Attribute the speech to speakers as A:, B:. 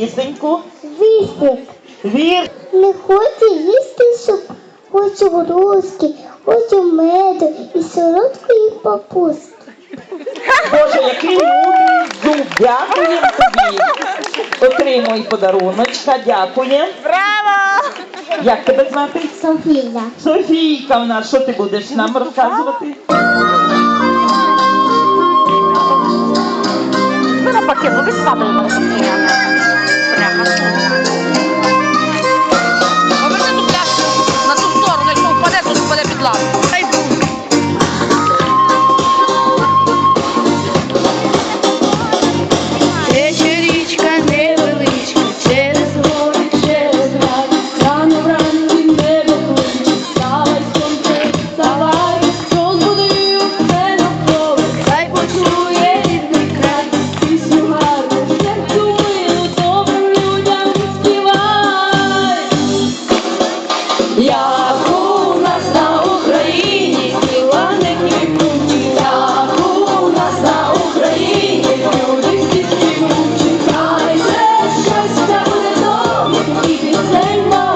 A: Пісеньку.
B: Вісник.
A: Вір.
B: Не хочу їсти суп, хочу грузки, хочу меду і солодкої папуски.
A: Боже, який мудрий зуб. Дякуємо тобі. Отримуй подаруночка, дякуємо.
C: Браво!
A: Як тебе звати?
B: Софія.
A: Софійка в нас, що ти будеш нам розказувати?
C: Ми навпаки, ну відкладуємо. Namaste. thank God.